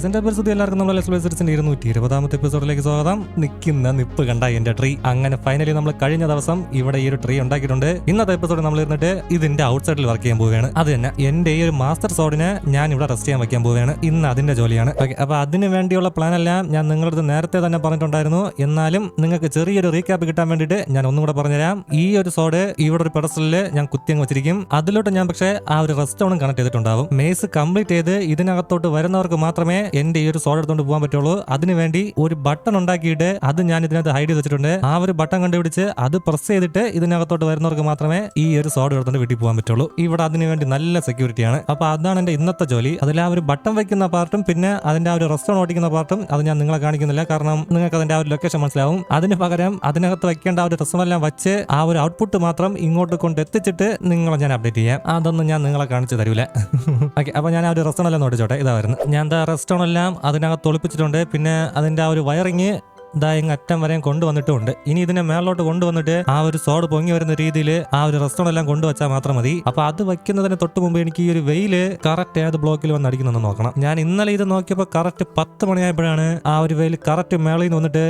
ഗൈസിന്റെ പരിസ്ഥിതി എല്ലാവർക്കും നമ്മൾ എക്സ്പ്രസിന്റെ ഇരുന്നൂറ്റി ഇരുപതാമത്തെ എപ്പിസോഡിലേക്ക് സ്വാഗതം. നിൽക്കുന്ന നിപ്പ് കണ്ട എന്റെ ട്രീ അങ്ങനെ ഫൈനലി നമ്മൾ കഴിഞ്ഞ ദിവസം ഇവിടെ ഈ ഒരു ട്രീ ഉണ്ടാക്കിയിട്ടുണ്ട്. ഇന്നത്തെ എപ്പിസോഡ് നമ്മൾ ഇരുന്നിട്ട് ഇതിന്റെ ഔട്ട് സൈഡിൽ വർക്ക് ചെയ്യാൻ പോവുകയാണ്. അത് തന്നെ എന്റെ ഈ ഒരു മാസ്റ്റർ സോഡിനെ ഞാൻ ഇവിടെ റെസ്റ്റ് ചെയ്യാൻ വയ്ക്കാൻ പോവുകയാണ്. ഇന്ന് അതിന്റെ ജോലിയാണ്. ഓക്കെ അപ്പൊ അതിന് വേണ്ടിയുള്ള പ്ലാൻ എല്ലാം ഞാൻ നിങ്ങളുടെ നേരത്തെ തന്നെ പറഞ്ഞിട്ടുണ്ടായിരുന്നു. എന്നാലും നിങ്ങൾക്ക് ചെറിയൊരു റീക്യാപ്പ് കിട്ടാൻ വേണ്ടിയിട്ട് ഞാൻ ഒന്നും കൂടെ പറഞ്ഞുതരാം. ഈ ഒരു സോഡ് ഇവിടെ ഒരു പെഡസ്റ്റലിൽ ഞാൻ കുത്തിയങ്ങ് വെച്ചിരിക്കും. അതിലോട്ട് ഞാൻ പക്ഷേ ആ ഒരു റെസ്റ്റ് ഓണും കണക്ട് ചെയ്തിട്ടുണ്ടാവും. മേസ് കംപ്ലീറ്റ് ചെയ്ത് ഇതിനകത്തോട്ട് വരുന്നവർക്ക് മാത്രമേ എന്റെ ഈ ഒരു സോഡ് എടുത്തുകൊണ്ട് പോകാൻ പറ്റുള്ളൂ. അതിനുവേണ്ടി ഒരു ബട്ടൺ ഉണ്ടാക്കിയിട്ട് അത് ഞാൻ ഇതിനകത്ത് ഹൈഡ് ചെയ്ത് വെച്ചിട്ടുണ്ട്. ആ ഒരു ബട്ടൺ കണ്ടുപിടിച്ച് അത് പ്രസ് ചെയ്തിട്ട് ഇതിനകത്തോട്ട് വരുന്നവർക്ക് മാത്രമേ ഈ ഒരു സോഡ് എടുത്തുകൊണ്ട് വീട്ടിൽ പോകാൻ പറ്റുള്ളൂ. ഇവിടെ അതിനുവേണ്ടി നല്ല സെക്യൂരിറ്റിയാണ് അപ്പൊ അതാണ് എന്റെ ഇന്നത്തെ ജോലി. അതിൽ ആ ഒരു ബട്ടൺ വെക്കുന്ന പാർട്ടും പിന്നെ അതിന്റെ ആ ഒരു റെസ്റ്റോറന്റ് ഓടിക്കുന്ന പാർട്ടും അത് ഞാൻ നിങ്ങളെ കാണിക്കുന്നില്ല. കാരണം നിങ്ങൾക്ക് അതിന്റെ ആ ഒരു ലൊക്കേഷൻ മനസ്സിലാവും. അതിന് പകരം അതിനകത്ത് വെക്കേണ്ട ആ ഒരു റെസ്റ്റോറെല്ലാം വെച്ച് ആ ഒരു ഔട്ട്പുട്ട് മാത്രം ഇങ്ങോട്ട് കൊണ്ട് എത്തിച്ചിട്ട് നിങ്ങളെ ഞാൻ അപ്ഡേറ്റ് ചെയ്യാം. അതൊന്നും ഞാൻ നിങ്ങളെ കാണിച്ചു തരൂല. ഓക്കെ അപ്പൊ ഞാൻ ആ ഒരു റെസ്റ്റോറന്റ് എല്ലാം നോട്ടിച്ചോട്ടെ. ഇതാ വരുന്നത്. ഞാൻ എന്താ റെസ്റ്റോറന്റ് എല്ലാം അതിനകത്ത് ഒളിപ്പിച്ചിട്ടുണ്ട്. പിന്നെ അതിന്റെ ആ ഒരു വയറിങ് ഇതാ അറ്റം വരെയും കൊണ്ടുവന്നിട്ടുണ്ട്. ഇനി ഇതിനെ മേളിലോട്ട് കൊണ്ടുവന്നിട്ട് ആ ഒരു സോഡ് പൊങ്ങി വരുന്ന രീതിയിൽ ആ ഒരു റെസ്റ്റോറന്റ് എല്ലാം കൊണ്ടുവച്ചാൽ മാത്രം മതി. അപ്പൊ അത് വയ്ക്കുന്നതിന് തൊട്ട് മുമ്പ് എനിക്ക് ഈ ഒരു വെയിൽ കറക്റ്റ് ഏത് ബ്ലോക്കിൽ വന്ന് അടിക്കുന്നെന്ന് നോക്കണം. ഞാൻ ഇന്നലെ ഇത് നോക്കിയപ്പോൾ കറക്റ്റ് പത്ത് മണിയായപ്പോഴാണ് ആ ഒരു വെയിൽ കറക്റ്റ് മേളിൽ നിന്ന് വന്നിട്ട്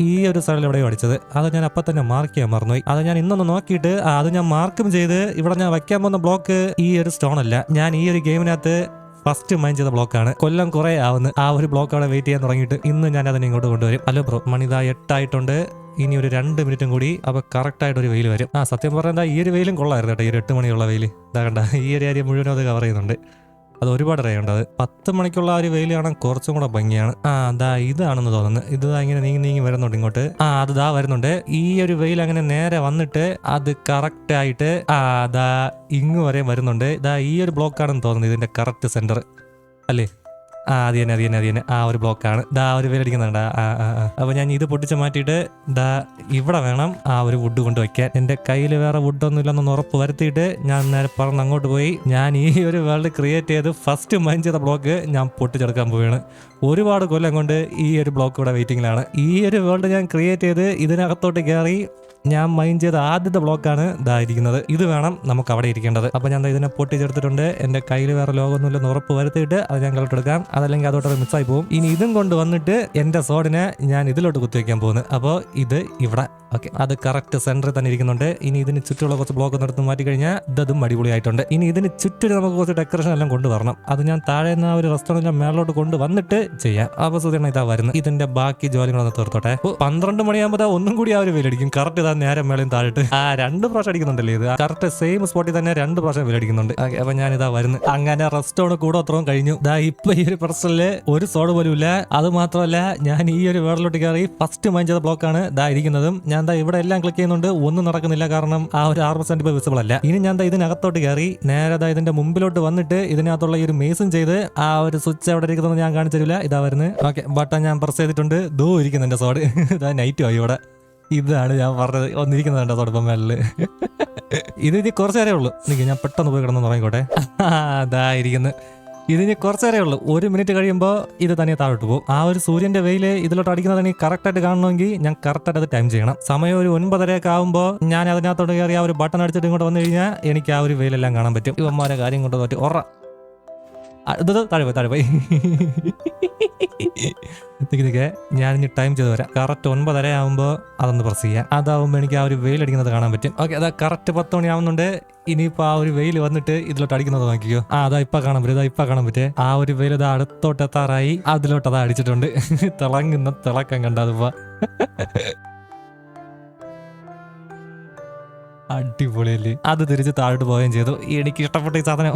ഈ ഒരു സ്ഥലം എവിടെയോ അടിച്ചത്. അത് ഞാൻ അപ്പം തന്നെ മാർക്ക് ചെയ്യാൻ മറന്നുപോയി. അത് ഞാൻ ഇന്നൊന്ന് നോക്കിയിട്ട് അത് ഞാൻ മാർക്കും ചെയ്ത് ഇവിടെ ഞാൻ വയ്ക്കാൻ പോകുന്ന ബ്ലോക്ക് ഈ ഒരു സ്റ്റോൺ അല്ല. ഞാൻ ഈ ഒരു ഗെയിമിനകത്ത് ഫസ്റ്റ് മൈൻഡ് ചെയ്ത ബ്ലോക്കാണ് കൊല്ലം കുറെ ആവുന്ന. ആ ഒരു ബ്ലോക്ക് അവിടെ വെയിറ്റ് ചെയ്യാൻ തുടങ്ങിയിട്ട് ഇന്ന് ഞാൻ അതിനെ ഇങ്ങോട്ട് കൊണ്ടുവരും. ഹലോ ബ്രോ മണിത എട്ടായിട്ടുണ്ട്. ഇനി ഒരു രണ്ട് മിനിറ്റും കൂടി അപ്പൊ കറക്റ്റ് ആയിട്ട് ഒരു വെയിൽ വരും. ആ സത്യം പറഞ്ഞാൽ ഈ ഒരു വെയിലും കൊള്ളായിരുന്നു കേട്ടോ. ഈ ഒരു എട്ട് മണിയുള്ള വെയിൽ ഇതാ കണ്ട ഈ ഒരു ഏരിയ മുഴുവനും അത് കവർ ചെയ്യുന്നുണ്ട്. അത് ഒരുപാട് അറിയുണ്ട് അത് പത്ത് മണിക്കുള്ള ഒരു വെയിൽ കാണാൻ കുറച്ചും കൂടെ ഭംഗിയാണ്. ആ അതാ ഇതാണെന്ന് തോന്നുന്നു. ഇത് ഇങ്ങനെ നീങ്ങി നീങ്ങി വരുന്നുണ്ട് ഇങ്ങോട്ട്. ആ അത് ദാ വരുന്നുണ്ട്. ഈ ഒരു വെയിൽ അങ്ങനെ നേരെ വന്നിട്ട് അത് കറക്റ്റ് ആയിട്ട് ആ അതാ ഇങ്ങ് വരെ വരുന്നുണ്ട്. ഇതാ ഈ ഒരു ബ്ലോക്ക് ആണെന്ന് തോന്നുന്നു ഇതിന്റെ കറക്റ്റ് സെന്റർ അല്ലേ? ആ അത് തന്നെ അത് തന്നെ അത് തന്നെ. ആ ഒരു ബ്ലോക്കാണ്. ദാ ഒരു വെയിലടിക്കുന്നുണ്ട് ആ ആ ആ. അപ്പൊ ഞാൻ ഇത് പൊട്ടിച്ച് മാറ്റിയിട്ട് ദാ ഇവിടെ വേണം ആ ഒരു വുഡ് കൊണ്ട് വയ്ക്കാൻ എന്റെ കയ്യിൽ വേറെ വുഡൊന്നും ഇല്ലെന്നൊന്ന് ഉറപ്പ് വരുത്തിയിട്ട് ഞാൻ നേരെ പറന്ന് അങ്ങോട്ട് പോയി. ഞാൻ ഈ ഒരു വേൾഡ് ക്രിയേറ്റ് ചെയ്ത് ഫസ്റ്റ് മൈൻ ചെയ്ത ബ്ലോക്ക് ഞാൻ പൊട്ടിച്ചെടുക്കാൻ പോവുകയാണ്. ഒരുപാട് കൊല്ലം കൊണ്ട് ഈ ഒരു ബ്ലോക്ക് ഇവിടെ വെയിറ്റിംഗിലാണ് ഈ ഒരു വേൾഡ് ഞാൻ ക്രിയേറ്റ് ചെയ്ത് ഇതിനകത്തോട്ട് കയറി ഞാൻ മൈൻഡ് ചെയ്ത ആദ്യത്തെ ബ്ലോക്കാണ് ഇതായിരിക്കുന്നത് ഇത് വേണം നമുക്ക് അവിടെ ഇരിക്കേണ്ടത്. അപ്പോൾ ഞാൻ ഇതിനെ ഇതിനെ ചേർത്തിട്ടുണ്ട് എന്റെ കയ്യിൽ വേറെ ലോകമൊന്നുമില്ലെന്ന് ഉറപ്പ് വരുത്തിയിട്ട് അത് ഞാൻ കളട്ടെടുക്കാം അതല്ലെങ്കിൽ അതോട്ട് മിസ്സായി പോകും. ഇനി ഇതും കൊണ്ട് വന്നിട്ട് എന്റെ സോഡിനെ ഞാൻ ഇതിലോട്ട് കുത്തിവെക്കാൻ പോകുന്നു. അപ്പോൾ ഇത് ഇവിടെ. ഓക്കെ അത് കറക്റ്റ് സെന്ററിൽ തന്നെ ഇരിക്കുന്നുണ്ട്. ഇനി ഇതിന് ചുറ്റുമുള്ള കുറച്ച് ബ്ലോക്ക് ഒന്ന് മാറ്റി കഴിഞ്ഞാൽ ഇതും അടിപൊളിയായിട്ടുണ്ട്. ഇനി ഇതിന് ചുറ്റും നമുക്ക് കുറച്ച് ഡെക്കറേഷൻ എല്ലാം കൊണ്ടുവരണം അത് ഞാൻ താഴെ നിന്ന് ഒരു റെസ്റ്റോറന്റിന്റെ മേളിലോട്ട് കൊണ്ട് വന്നിട്ട് ചെയ്യാം. അപ്പൊ സുധീണ ഇതാ വരുന്നത് ഇതിന്റെ ബാക്കി ജോലികളൊന്ന് തീർത്തോട്ടെ. പന്ത്രണ്ട് മണിയാകുമ്പോൾ ഒന്നും കൂടി ആ ഒരു വെയിലടിക്കും കറക്റ്റ് നേരെ മേളയും താഴിട്ട്. ആ രണ്ട് പ്രാവശ്യം അടിക്കുന്നുണ്ടല്ലേ ഇത്? കറക്റ്റ് സെയിം സ്പോട്ടിൽ തന്നെ രണ്ട് പ്രാവശ്യം വില അടിക്കുന്നുണ്ട്. അപ്പൊ ഞാൻ ഇതാ വരുന്നത് അങ്ങനെ റെസ്റ്റോണ് കൂടെ അത്രയും കഴിഞ്ഞു. ദാ ഇപ്പൊ ഈ ഒരു പ്രശ്നത്തിൽ ഒരു സോഡ് പോലും ഇല്ല. അത് മാത്രമല്ല ഞാൻ ഈ ഒരു വേർഡിലോട്ട് കയറി ഫസ്റ്റ് മൈൻഡ് ചെയ്ത ബ്ലോക്കാണ് ദാ ഇരിക്കുന്നതും. ഞാൻ ദാ ഇവിടെ എല്ലാം ക്ലിക്ക് ചെയ്യുന്നുണ്ട്. ഒന്നും നടക്കുന്നില്ല കാരണം ആ ഒരു ആറ് പെർസെന്റ് ഇപ്പൊ വിസിബിൾ അല്ല. ഇനി ഞാൻ ദാ ഇതിനകത്തോട്ട് കയറി നേരെ ദാ ഇതിന്റെ മുമ്പിലോട്ട് വന്നിട്ട് ഇതിനകത്തുള്ള ഈ ഒരു മേസും ചെയ്ത് ആ ഒരു സ്വിച്ച് എവിടെ ഇരിക്കുന്നത് ഞാൻ കാണിച്ചു തരില്ല. ഇതാ വരുന്നത് ഓക്കെ ബട്ടൺ ഞാൻ പ്രസ് ചെയ്തിട്ടുണ്ട്. ദോ ഇരിക്കുന്നു എന്റെ സോഡ് ഇതാ നൈറ്റും ആയി ഇവിടെ. ഇതാണ് ഞാൻ പറഞ്ഞത്. ഒന്നിരിക്കുന്നത് കേട്ടോ തുടപ്പം ഇപ്പം ഇത് ഇനി കുറച്ച് നേരമേ ഉള്ളൂ. നിക്ക് ഞാൻ പെട്ടെന്ന് പോയി കിടന്ന് തുടങ്ങിക്കോട്ടെ അതാ ഇരിക്കുന്നു. ഇതിന് കുറച്ച് നേരമേ ഉള്ളൂ. ഒരു മിനിറ്റ് കഴിയുമ്പോൾ ഇത് തന്നെ താഴോട്ട് പോകും. ആ ഒരു സൂര്യന്റെ വെയിൽ ഇതിലോട്ട് അടിക്കുന്നത് എനിക്ക് കറക്റ്റായിട്ട് കാണണമെങ്കിൽ ഞാൻ കറക്റ്റായിട്ട് അത് ടൈം ചെയ്യണം. സമയം ഒരു ഒൻപതരയൊക്കെ ആകുമ്പോൾ ഞാൻ അതിനകത്തോട്ട് കയറി ആ ഒരു ബട്ടൺ അടിച്ചിട്ട് ഇങ്ങോട്ട് വന്നു കഴിഞ്ഞാൽ എനിക്ക് ആ ഒരു വെയിലെല്ലാം കാണാൻ പറ്റും. ഇവന്മാരെ കാര്യം കൊണ്ട് പറ്റും. ഒറ ആ, താഴെ താഴെ പോയി. നിക്ക് ഞാൻ ഇനി ടൈം ചെയ്ത് വരാം. കറക്റ്റ് ഒൻപതര ആകുമ്പോൾ അതൊന്ന് പ്രസ് ചെയ്യാം. അതാവുമ്പോൾ എനിക്ക് ആ ഒരു വെയിൽ അടിക്കുന്നത് കാണാൻ പറ്റും. ഓക്കെ അതാ കറക്റ്റ് പത്ത് മണി ആവുന്നുണ്ട്. ഇനിയിപ്പോൾ ആ ഒരു വെയിൽ വന്നിട്ട് ഇതിലോട്ട് അടിക്കുന്നത് നോക്കിക്കോ. ആ അതാ ഇപ്പൊ കാണാൻ പറ്റും ഇതാ ഇപ്പൊ കാണാൻ പറ്റേ. ആ ഒരു വെയിൽ ഇതാ അടുത്തോട്ട് എത്താറായി അതിലോട്ട് അതാ അടിച്ചിട്ടുണ്ട്. തിളങ്ങുന്ന തിളക്കം കണ്ടതിപ്പോ അടിപൊളിയല്ലേ? അത് തിരിച്ച് താഴോട്ട് പോവുകയും ചെയ്തു. എനിക്ക് ഇഷ്ടപ്പെട്ട ഈ സാധനം.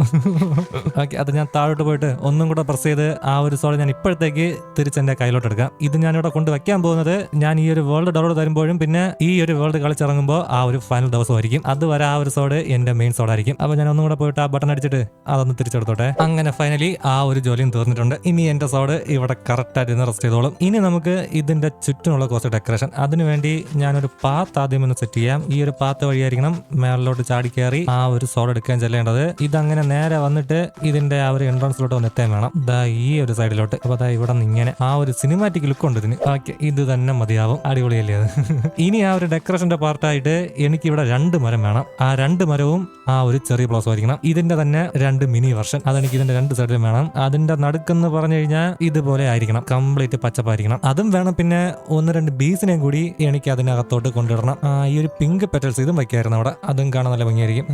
ഓക്കെ അത് ഞാൻ താഴോട്ട് പോയിട്ട് ഒന്നും കൂടെ പ്രസ് ചെയ്ത് ആ ഒരു സോൾ ഞാൻ ഇപ്പോഴത്തേക്ക് തിരിച്ച് എന്റെ കയ്യിലോട്ട് എടുക്കാം. ഇത് ഞാൻ ഇവിടെ കൊണ്ട് വെക്കാൻ പോകുന്നത് ഞാൻ ഈ ഒരു വേൾഡ് ഡൗൺലോഡ് തരുമ്പോഴും പിന്നെ ഈ ഒരു വേൾഡ് കളിച്ചിറങ്ങുമ്പോൾ ആ ഒരു ഫൈനൽ ദിവസമായിരിക്കും. അതുവരെ ആ ഒരു സോഡ് എന്റെ മെയിൻ സോഡായിരിക്കും അപ്പൊ ഞാൻ ഒന്നും കൂടെ പോയിട്ട് ആ ബട്ടൺ അടിച്ചിട്ട് അതൊന്ന് തിരിച്ചെടുത്തോട്ടെ. അങ്ങനെ ഫൈനലി ആ ഒരു ജോലിയും തീർന്നിട്ടുണ്ട്. ഇനി എന്റെ സോഡ് ഇവിടെ കറക്റ്റായിട്ട് ഇന്ന് റെസ്റ്റ് ചെയ്തോളും. ഇനി നമുക്ക് ഇതിന്റെ ചുറ്റുമുള്ള കുറച്ച് ഡെക്കറേഷൻ അതിനുവേണ്ടി ഞാനൊരു പാത്ത് ആദ്യം ഒന്ന് സെറ്റ് ചെയ്യാം. ഈ ഒരു പാത്ത് വഴിയായിരിക്കണം വേണം മേളിലോട്ട് ചാടി കയറി ആ ഒരു സോഡ് എടുക്കാൻ ചെല്ലേണ്ടത് ഇതങ്ങനെ നേരെ വന്നിട്ട് ഇതിന്റെ ആ ഒരു എൻട്രൻസിലോട്ട് വന്ന് എത്താൻ വേണം. ദാ ഈ ഒരു സൈഡിലോട്ട് അപ്പൊ ദാ ഇവിടെ ഇങ്ങനെ ആ ഒരു സിനിമാറ്റിക് ലുക്ക് ഉണ്ട് ഇതിന്. ഓക്കെ ഇത് തന്നെ മതിയാവും. അടിപൊളിയല്ലേ അത്? ഇനി ആ ഒരു ഡെക്കറേഷന്റെ പാർട്ടായിട്ട് എനിക്ക് ഇവിടെ രണ്ട് മരം വേണം. ആ രണ്ട് മരവും ആ ഒരു ചെറിയ ബ്ലൗസ് ആയിരിക്കണം. ഇതിന്റെ തന്നെ രണ്ട് മിനി വെർഷൻ അതെനിക്ക് ഇതിന്റെ രണ്ട് സൈഡിലും വേണം. അതിന്റെ നടുക്കെന്ന് പറഞ്ഞു കഴിഞ്ഞാൽ ഇതുപോലെ ആയിരിക്കണം. കംപ്ലീറ്റ് പച്ചപ്പായിരിക്കണം. അതും വേണം പിന്നെ ഒന്ന് രണ്ട് ബീസിനെയും കൂടി എനിക്ക് അതിനകത്തോട്ട് കൊണ്ടിടണം ഈ ഒരു പിങ്ക് പെറ്റൽസ് ഇതും വയ്ക്കായിരുന്നു. അവിടെ. അതും കാണാൻ നല്ല ഭംഗിയായിരിക്കും.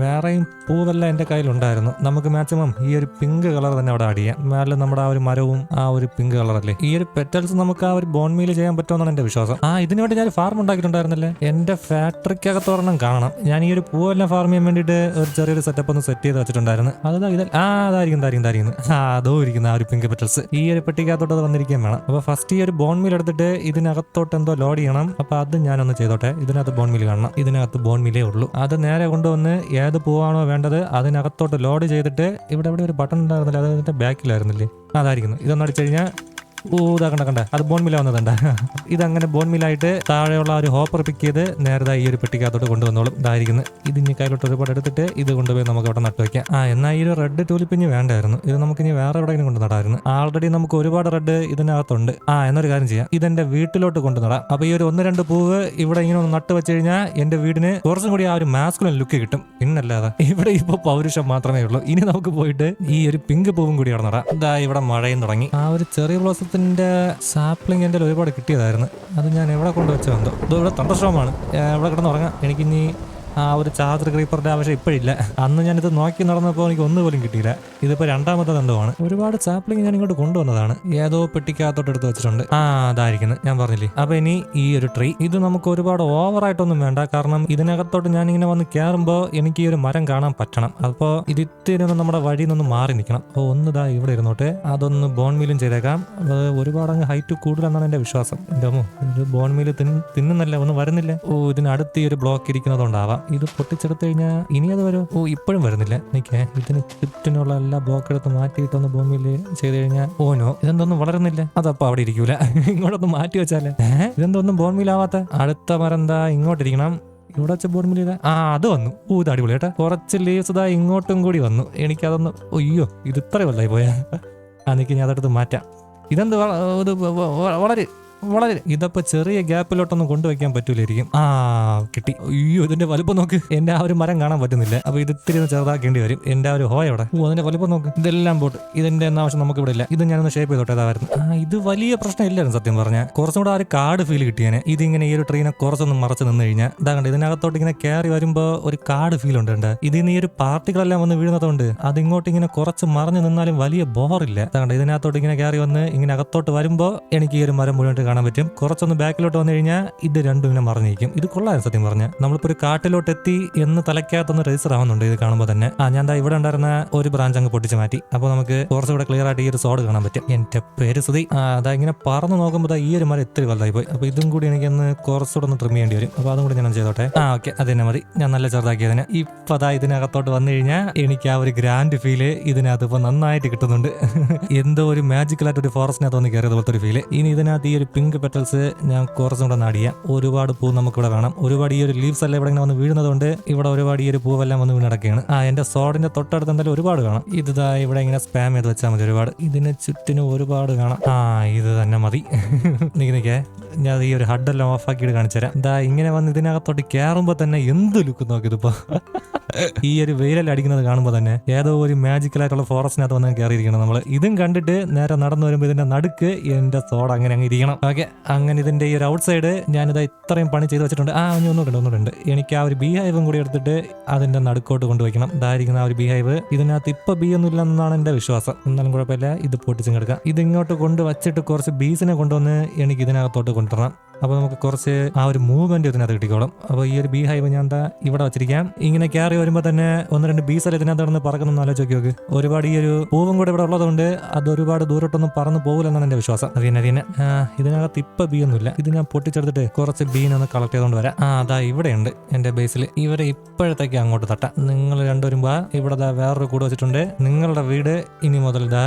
വേറെയും പൂവെല്ലാം എന്റെ കയ്യിലുണ്ടായിരുന്നു. നമുക്ക് മാക്സിമം ഈ ഒരു പിങ്ക് കളർ തന്നെ അവിടെ ആഡ് ചെയ്യാം. മേലെ നമ്മുടെ ആ ഒരു മരവും ആ ഒരു പിങ്ക് കളറല്ലേ ഈ ഒരു പെറ്റൽസ് നമുക്ക് ആ ഒരു ബോൺമീൽ ചെയ്യാൻ പറ്റുമെന്നാണ് എന്റെ വിശ്വാസം. ആ ഇതിനു വേണ്ടി ഞാൻ ഫാർം ഉണ്ടാക്കിയിട്ടുണ്ടായിരുന്നല്ലേ? എന്റെ ഫാക്ടറിക്കകത്ത് ഒരെണ്ണം കാണണം. ഞാൻ ഈ ഒരു പൂവെല്ലാം ഫാർം ചെയ്യാൻ വേണ്ടിയിട്ട് ഒരു ചെറിയൊരു സെറ്റപ്പ് ഒന്ന് സെറ്റ് ചെയ്ത് വെച്ചിട്ടുണ്ടായിരുന്നു. അത് ഇത്. ആ അതായിരിക്കും ഇതായിരിക്കും ആ അതോ ഇരിക്കുന്ന ആ ഒരു പിങ്ക് പെറ്റൽസ് ഈ ഒരു പെട്ടിക്കകത്തോട്ട് അത് വന്നിരിക്കാൻ വേണം. അപ്പൊ ഫസ്റ്റ് ഈ ഒരു ബോൺ മീൽ എടുത്തിട്ട് ഇതിനകത്തോട്ട് എന്തോ ലോഡ് ചെയ്യണം. അപ്പോൾ അത് ഞാനൊന്ന് ചെയ്തോട്ടെ. ഇതിനകത്ത് ബോൺ മീൽ കാണണം. ഇതിനകത്ത് ബോൺ മില്ലേ ഉള്ളൂ. അത് നേരെ കൊണ്ടുവന്ന് ഏത് പൂവാണോ വേണ്ടത് അതിനകത്തോട്ട് ലോഡ് ചെയ്തിട്ട് ഇവിടെ ഇവിടെ ഒരു ബട്ടൺ ഉണ്ടായിരുന്നില്ല? അതിന്റെ ബാക്കിലായിരുന്നില്ലേ അതായിരിക്കുന്നു. ഇതൊന്നും അടിച്ചു കഴിഞ്ഞാൽ ഓ ഇതാ കണ്ട കണ്ട അത് ബോൺ മില്ല ഇത് അങ്ങനെ ബോൺ മില്ലായിട്ട് താഴെയുള്ള ഒരു ഹോപ്പർ പിക്ക് ചെയ്ത് നേരത്തെ ഈ ഒരു പെട്ടിക്കകത്തോട്ട് കൊണ്ടുവന്നോളും. ഇതായിരിക്കുന്നു. ഇത് ഇനി കയ്യിലോട്ട് ഒരുപാട് എടുത്തിട്ട് ഇത് കൊണ്ടുപോയി നമുക്ക് അവിടെ നട്ടു വയ്ക്കാം. ആ എന്നാൽ ഈ ഒരു റെഡ് ടൂലിപ്പ് ഇനി വേണ്ടായിരുന്നു. ഇത് നമുക്ക് ഇനി വേറെ എവിടെയെങ്കിലും കൊണ്ട് നടായിരുന്നു ആൾറെഡി നമുക്ക് ഒരുപാട് റെഡ് ഇതിനകത്തുണ്ട്. ആ എന്നൊരു കാര്യം ചെയ്യാം. ഇതെന്റെ വീട്ടിലോട്ട് കൊണ്ട് നടാം. അപ്പൊ ഈ ഒരു ഒന്ന് രണ്ട് പൂവ് ഇവിടെ ഇങ്ങനെ ഒന്ന് നട്ട് വെച്ച് കഴിഞ്ഞാൽ എന്റെ വീടിന് കുറച്ചും കൂടി ആ ഒരു മാസ്കുലൻ ലുക്ക് കിട്ടും. പിന്നല്ലാതെ ഇവിടെ ഇപ്പൊ പൗരുഷം മാത്രമേ ഉള്ളൂ. ഇനി നമുക്ക് പോയിട്ട് ഈ ഒരു പിങ്ക് പൂവും കൂടി അവിടെ നടാം. ഇതാ ഇവിടെ മഴയും തുടങ്ങി. ആ ഒരു ചെറിയ ബ്ലോസത്തിന്റെ സാപ്ലിംഗ് എന്റെ ഒരുപാട് കിട്ടിയതായിരുന്നു. അത് ഞാൻ എവിടെ കൊണ്ടുവച്ചോ എന്തോ ഇത് ഇവിടെ തണ്ടശ്രമമാണ് എവിടെ കിടന്ന് ഉറങ്ങാം എനിക്കിനി ആ ഒരു ചാർജർ ക്രീപ്പറിന്റെ ആവശ്യം ഇപ്പോഴില്ല. അന്ന് ഞാനിത് നോക്കി നടന്നപ്പോൾ എനിക്ക് ഒന്നുപോലും കിട്ടിയില്ല. ഇതിപ്പോ രണ്ടാമത്തെ ദന്തമാണ് ഒരുപാട് സാപ്ലിംഗ് ഞാൻ ഇങ്ങോട്ട് കൊണ്ടുവന്നതാണ്. ഏതോ പെട്ടിക്കകത്തോട്ട് എടുത്ത് വെച്ചിട്ടുണ്ട്. ആ അതായിരിക്കുന്നു. ഞാൻ പറഞ്ഞില്ലേ? അപ്പൊ ഇനി ഈ ഒരു ട്രീ. ഇത് നമുക്ക് ഒരുപാട് ഓവർ ഓവറായിട്ടൊന്നും വേണ്ട. കാരണം ഇതിനകത്തോട്ട് ഞാൻ ഇങ്ങനെ വന്ന് കയറുമ്പോൾ എനിക്ക് ഈ ഒരു മരം കാണാൻ പറ്റണം. അപ്പോൾ ഇത് ഇത്തിരി നമ്മുടെ വഴിയിൽ നിന്ന് മാറി നിൽക്കണം. അപ്പോൾ ഒന്ന് ഇതാ ഇവിടെ ഇരുന്നോട്ടെ. അതൊന്ന് ബോൺ മീലും ചെയ്തേക്കാം. അത് ഒരുപാട് അങ്ങ് ഹൈറ്റ് കൂടുതലെന്നാണ് എന്റെ വിശ്വാസം. എന്റെ അമ്മോ ബോൺ മീൽ തിന്നുന്നല്ല? ഒന്നും വരുന്നില്ല? ഓ ഇതിനടുത്ത് ഈ ഒരു ബ്ലോക്ക് ഇരിക്കുന്നതുകൊണ്ടാവാം. ഇത് പൊട്ടിച്ചെടുത്ത് കഴിഞ്ഞാൽ ഇനി അത് വരും ഓ ഇപ്പോഴും വരുന്നില്ല. നിൽക്കേ ഇതിന് ചുറ്റിനുള്ള എല്ലാ ബ്ലോക്ക് എടുത്ത് മാറ്റിയിട്ടൊന്ന് ഭൂമിയിൽ ചെയ്ത് കഴിഞ്ഞാൽ ഓനോ ഇതെന്തൊന്നും വളരുന്നില്ല. അതപ്പോ അവിടെ ഇരിക്കൂല. ഇങ്ങോട്ടൊന്ന് മാറ്റി വെച്ചാലേ. ഇതെന്തൊന്നും ഭൂമിയിലാവാത്ത അടുത്ത മരം എന്താ ഇങ്ങോട്ടിരിക്കണം? ഇവിടെ വെച്ച മില്ല ആ അത് വന്നു. ഓ അടിപൊളി കേട്ടാ. കുറച്ച് ലീവ്സ് ഇതാ ഇങ്ങോട്ടും കൂടി വന്നു. എനിക്കതൊന്ന് അയ്യോ ഇത് ഇത്ര വല്ലായി പോയാ. ആ ഞാൻ അതെടുത്ത് മാറ്റാം. ഇതെന്ത് ഇത് വളരെ. വളരെ ഇതപ്പോ ചെറിയ ഗ്യാപ്പിലോട്ടൊന്നും കൊണ്ടുവയ്ക്കാൻ പറ്റൂലായിരിക്കും. ആ കിട്ടി. അയ്യോ ഇതിന്റെ വലുപ്പം നോക്ക്. എന്റെ ആ ഒരു മരം കാണാൻ പറ്റുന്നില്ല. അപ്പൊ ഇത് ഇത്തിരി ഒന്ന് ചെറുതാക്കേണ്ടി വരും. എന്റെ ആ ഒരു ഹോയ അവിടെ ഓ അതിന്റെ വലുപ്പം നോക്ക്. ഇതെല്ലാം പോട്ട്. ഇതിന്റെ എന്ന ആവശ്യം നമുക്ക് ഇവിടെ ഇല്ല ഇത് ഞാനൊന്ന് ഷേപ്പ് ചെയ്തോട്ടെ ആ ഇത് വലിയ പ്രശ്നം ഇല്ലായിരുന്നു സത്യം പറഞ്ഞാൽ കുറച്ചും കൂടെ ആ ഒരു കാട് ഫീൽ കിട്ടിയേനെ. ഇതിങ്ങനെ ഈ ഒരു ട്രെയിനെ കുറച്ചൊന്നും മറച്ച് നിന്ന് കഴിഞ്ഞാൽ ഇതാ ഇതിനകത്തോട്ട് ഇങ്ങനെ കയറി വരുമ്പോ ഒരു കാട് ഫീൽ ഉണ്ട് ഇതിന് ഈ ഒരു പാർട്ടികളെല്ലാം വന്ന് വീഴുന്നതുകൊണ്ട് അതിങ്ങോട്ട് ഇങ്ങനെ കുറച്ച് മറഞ്ഞു നിന്നാലും വലിയ ബോറില്ല. കണ്ട് ഇതിനകത്തോട്ട് ഇങ്ങനെ കയറി വന്ന് ഇങ്ങനെ അകത്തോട്ട് വരുമ്പോ എനിക്ക് ഈ ഒരു മരം മുഴുവൻ കാണാൻ പറ്റും. കുറച്ചൊന്ന് ബാക്കിലോട്ട് വന്നു കഴിഞ്ഞാൽ ഇത് രണ്ടും ഇങ്ങനെ മറിഞ്ഞിരിക്കും. ഇത് കൊള്ളായിരുന്നു സത്യം പറഞ്ഞ. നമ്മളിപ്പോ ഒരു കാട്ടിലോട്ട് എത്തി എന്ന് തലയ്ക്കകത്തൊന്ന് രജിസ്റ്റർ ആവുന്നുണ്ട് ഇത് കാണുമ്പോൾ തന്നെ. ആ ഞാൻ ദാ ഇവിടെ ഉണ്ടായിരുന്ന ഒരു ബ്രാഞ്ച് അങ്ങ് പൊട്ടിച്ച് മാറ്റി. അപ്പോൾ നമുക്ക് കുറച്ചുകൂടെ ക്ലിയർ ആയിട്ട് ഈ ഒരു സോഡ് കാണാൻ പറ്റും. എന്റെ പേര് ആ അതാ ഇങ്ങനെ പറന്ന് നോക്കുമ്പോൾ ഈ ഒരു മരം ഇത്തിരി വലുതായി പോയി. അപ്പോൾ ഇതും കൂടി എനിക്കൊന്ന് കുറച്ചുകൂടെ ഒന്ന് ട്രിം ചെയ്യേണ്ടി വരും. അപ്പോൾ അതും കൂടി ഞാൻ ചെയ്തോട്ടെ. ആ ഓക്കെ അത് തന്നെ മതി. ഞാൻ നല്ല ചെറുതാക്കിയതിന്. ഇപ്പൊ അതാ ഇതിനകത്തോട്ട് വന്നു കഴിഞ്ഞാൽ എനിക്ക് ആ ഒരു ഗ്രാൻഡ് ഫീൽ ഇതിനകത്ത് ഇപ്പൊ നന്നായിട്ട് കിട്ടുന്നുണ്ട്. എന്തോ ഒരു മാജിക്കൽ ആയിട്ട് ഒരു ഫോറസ്റ്റിനകത്ത് വന്ന് കയറിയത് പോലത്തെ ഒരു ഫീൽ ഇനി ഇതിനകത്ത് ഈ ഒരു പിങ്ക് പെറ്റൽസ് ഞാൻ കുറച്ചും കൂടെ നടിയ. ഒരുപാട് പൂ നമുക്ക് ഇവിടെ വേണം ഒരുപാട് ഈ ഒരു ലീവ്സ് എല്ലാം ഇവിടെ ഇങ്ങനെ വന്ന് വീഴുന്നതുകൊണ്ട് ഇവിടെ ഒരുപാട് ഈ ഒരു പൂവെല്ലാം വന്ന് വീണടക്കുകയാണ്. ആ എന്റെ സോഡിന്റെ തൊട്ടടുത്ത് എന്തായാലും ഒരുപാട് കാണാം. ഇത് ഇവിടെ ഇങ്ങനെ സ്പാം ചെയ്ത് വെച്ചാൽ മതി ഒരുപാട്. ഇതിന് ചുറ്റിനും ഒരുപാട് കാണാം. ആ ഇത് തന്നെ മതി. നിക്ക് നിക്കേ. ഞാൻ ഈ ഒരു ഹഡ് എല്ലാം ഓഫ് കാണിച്ചു തരാം ഇതാ ഇങ്ങനെ വന്ന് ഇതിനകത്തോട്ട് കയറുമ്പോൾ തന്നെ എന്ത് ലുക്ക് നോക്കിയതിപ്പോ ഈ ഒരു വെയിലെല്ലാം അടിക്കുന്നത് കാണുമ്പോൾ തന്നെ ഏതോ ഒരു മാജിക്കൽ ആയിട്ടുള്ള ഫോറസ്റ്റിനകത്ത് വന്ന് കയറിയിരിക്കണം നമ്മൾ ഇതും കണ്ടിട്ട് നേരെ നടന്നു വരുമ്പോൾ ഇതിന്റെ നടുക്ക് എന്റെ സോഡ അങ്ങനെ അങ്ങ് ഇരിക്കണം. ഓക്കെ അങ്ങനെ ഇതിന്റെ ഈ ഒരു ഔട്ട് സൈഡ് ഞാനിത് ഇത്രയും പണി ചെയ്ത് വെച്ചിട്ടുണ്ട്. ആ ഇനി ഒന്നുകൂടെ ഒന്നുകൂടെ എനിക്ക് ആ ഒരു ബീഹൈവും കൂടി എടുത്തിട്ട് അതിന്റെ നടുക്കോട്ട് കൊണ്ടുവയ്ക്കണം. ഇതായിരിക്കുന്ന ആ ഒരു ബീഹൈവ് ഇതിനകത്ത് ഇപ്പൊ ബി ഒന്നും ഇല്ലെന്നാണ് എന്റെ വിശ്വാസം. എന്നാലും കുഴപ്പമില്ല ഇത് പൊട്ടിച്ചും കിടക്കാം ഇത് ഇങ്ങോട്ട് കൊണ്ട് വച്ചിട്ട് കുറച്ച് ബീസിനെ കൊണ്ടുവന്ന് എനിക്ക് ഇതിനകത്തോട്ട് കൊണ്ടുവരണം. അപ്പോൾ നമുക്ക് കുറച്ച് ആ ഒരു മൂവ്മെന്റ് ഇതിനകത്ത് കിട്ടിക്കോളും. അപ്പോൾ ഈ ഒരു ബി ഹൈവ് ഞാൻ എന്താ ഇവിടെ വെച്ചിരിക്കാം. ഇങ്ങനെ കയറി വരുമ്പോൾ തന്നെ ഒന്ന് രണ്ട് ബീസ് അല്ല ഇതിനകത്ത് കിടന്ന് പറക്കുന്നു ആലോചിച്ച് നോക്കി. ഒരുപാട് ഈ ഒരു പൂവും കൂടെ ഇവിടെ ഉള്ളതുകൊണ്ട് അത് ഒരുപാട് ദൂരോട്ടൊന്നും പറന്ന് പോകില്ലെന്നാണ് എന്റെ വിശ്വാസം. അതിന് അതിനെ ഇതിനകത്ത് ഇപ്പം ബി ഒന്നുമില്ല. ഇത് ഞാൻ പൊട്ടിച്ചെടുത്തിട്ട് കുറച്ച് ബീനൊന്ന് കളക്ട് ചെയ്തുകൊണ്ട് വരാം. ആ അതാ ഇവിടെയുണ്ട് എന്റെ ബേസിൽ ഇവരെ ഇപ്പോഴത്തേക്ക് അങ്ങോട്ട് തട്ടാം. നിങ്ങൾ രണ്ടുപേരും വാ. ഇവിടെ വേറൊരു കൂട് വെച്ചിട്ടുണ്ട്. നിങ്ങളുടെ വീട് ഇനി മുതൽ ദാ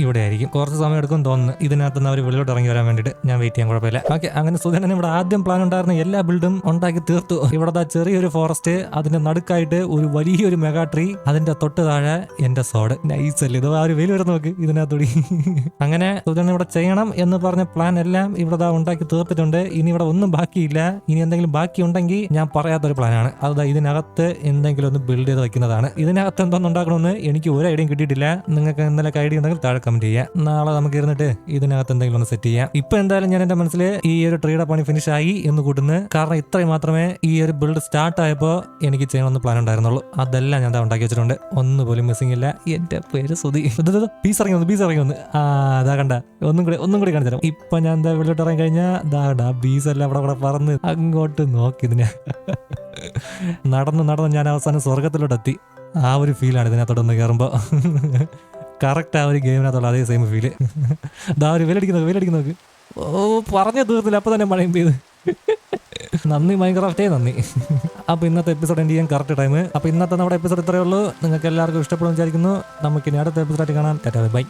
ഇവിടെ ആയിരിക്കും കുറച്ച് സമയം എടുക്കും തോന്നുന്നു. ഇതിനകത്ത് നിന്ന് അവർ വെളിയിലോട്ട് ഇറങ്ങി വരാൻ വേണ്ടിയിട്ട് ഞാൻ വെയിറ്റ് ചെയ്യാൻ കുഴപ്പമില്ല. ഓക്കെ അങ്ങനെ സുധനൻ ഇവിടെ ആദ്യം പ്ലാൻ ഉണ്ടായിരുന്ന എല്ലാ ബിൽഡും ഉണ്ടാക്കി തീർത്തു. ഇവിടെ ചെറിയൊരു ഫോറസ്റ്റ് അതിന്റെ നടുക്കായിട്ട് ഒരു വലിയൊരു മെഗാ ട്രീ അതിന്റെ തൊട്ട് താഴെ എന്റെ സോഡ് നൈസ് അല്ലേ? ഇത് ആ ഒരു വെയിൽ വരുന്ന നോക്ക് ഇതിനകത്തൂടി. അങ്ങനെ സുധനൻ ഇവിടെ ചെയ്യണം എന്ന് പറഞ്ഞ പ്ലാൻ എല്ലാം ഇവിടെ ഉണ്ടാക്കി തീർത്തിട്ടുണ്ട്. ഇനി ഇവിടെ ഒന്നും ബാക്കിയില്ല. ഇനി എന്തെങ്കിലും ബാക്കി ഉണ്ടെങ്കിൽ ഞാൻ പറയാത്തൊരു പ്ലാനാണ് അത് ഇതിനകത്ത് എന്തെങ്കിലും ഒന്ന് ബിൽഡ് ചെയ്ത് വെക്കുന്നതാണ്. ഇതിനകത്ത് എന്തൊന്നും ഉണ്ടാക്കണമെന്ന് എനിക്ക് ഒരു ഐഡിയയും കിട്ടിയിട്ടില്ല. നിങ്ങൾക്ക് എന്തെങ്കിലും ഐഡിയ ഉണ്ടെങ്കിൽ താഴെ കമന്റ് ചെയ്യാം. നാളെ നമുക്ക് ഇരുന്നിട്ട് ഇതിനകത്ത് എന്തെങ്കിലും ഒന്ന് സെറ്റ് ചെയ്യാം. ഇപ്പൊ എന്തായാലും ഞാൻ എന്റെ മനസ്സിൽ ഈ ഒരു ട്രീയുടെ പണി ഫിനിഷ് ആയി എന്ന് കൂട്ടുന്നു. കാരണം ഇത്രയും മാത്രമേ ഈ ഒരു ബിൽഡ് സ്റ്റാർട്ട് ആയപ്പോൾ എനിക്ക് ചെയ്യണമെന്ന് പ്ലാൻ ഉണ്ടായിരുന്നുള്ളൂ. അതെല്ലാം ഞാൻ ഉണ്ടാക്കി വെച്ചിട്ടുണ്ട്. ഒന്ന് പോലും മിസ്സിംഗ് ഇല്ല. എന്റെ പേര് സുതി പീസ് ഇറങ്ങി വന്നു പീസ് ഇറങ്ങി വന്നു. ആ അതാ കണ്ട. ഒന്നും കൂടി ഒന്നും കൂടി കാണിച്ചു ഇപ്പൊ ഞാൻ എന്താ വെളിലോട്ട് ഇറങ്ങി കഴിഞ്ഞാൽ ദാടാ ബീസ് എല്ലാം അവിടെ അവിടെ പറന്ന് അങ്ങോട്ട് നോക്കി ഇതിനെ. നടന്ന് നടന്ന് ഞാൻ അവസാനം സ്വർഗത്തിലോട്ട് എത്തി ആ ഒരു ഫീലാണ് ഇതിനകത്തോട്ടൊന്ന് കയറുമ്പോൾ കറക്റ്റ് ആ ഒരു ഗെയിമിനകത്തുള്ള അതേ സെയിം ഫീൽ ദാ ഒരു വിലടിക്കുന്നു വിലടിക്കുന്നു ഓ പറഞ്ഞ തീർന്നില്ല അപ്പൊ തന്നെ മഴയും പെയ്ത്. നന്ദി മൈൻക്രാഫ്റ്റേ നന്ദി. അപ്പൊ ഇന്നത്തെ എപ്പിസോഡ് എന്റെ ചെയ്യാൻ കറക്റ്റ് ടൈം അപ്പൊ ഇന്നത്തെ നമ്മുടെ എപ്പിസോഡ് ഇത്രയേ ഉള്ളൂ. നിങ്ങൾക്ക് എല്ലാവർക്കും ഇഷ്ടപ്പെടും വിചാരിക്കുന്നു. നമുക്ക് ഇനി അടുത്ത എപ്പിസോഡായിട്ട് കാണാം. Tata bye.